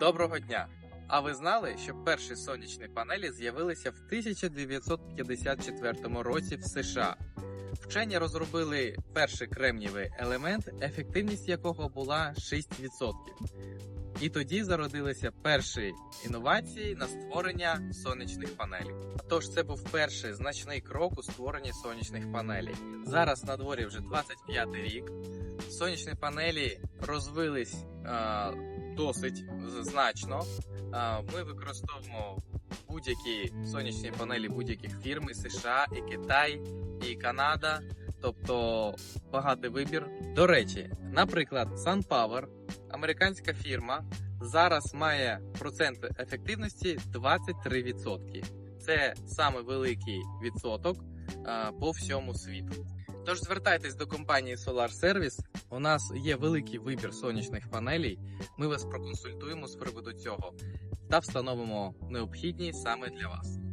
Доброго дня! А ви знали, що перші сонячні панелі з'явилися в 1954 році в США? Вчені розробили перший кремнієвий елемент, ефективність якого була 6%. І тоді зародилися перші інновації на створення сонячних панелей. Тож це був перший значний крок у створенні сонячних панелей. Зараз на дворі вже 25 рік. Сонячні панелі розвились е, досить значно. Ми використовуємо будь-які сонячні панелі будь-яких фірм і США, і Китай, і Канада. Тобто багатий вибір. До речі, наприклад, SunPower, американська фірма, зараз має процент ефективності 23%. Це саме великий відсоток по всьому світу. Тож звертайтесь до компанії Solar Service. У нас є великий вибір сонячних панелей. Ми вас проконсультуємо з приводу цього та встановимо необхідні саме для вас.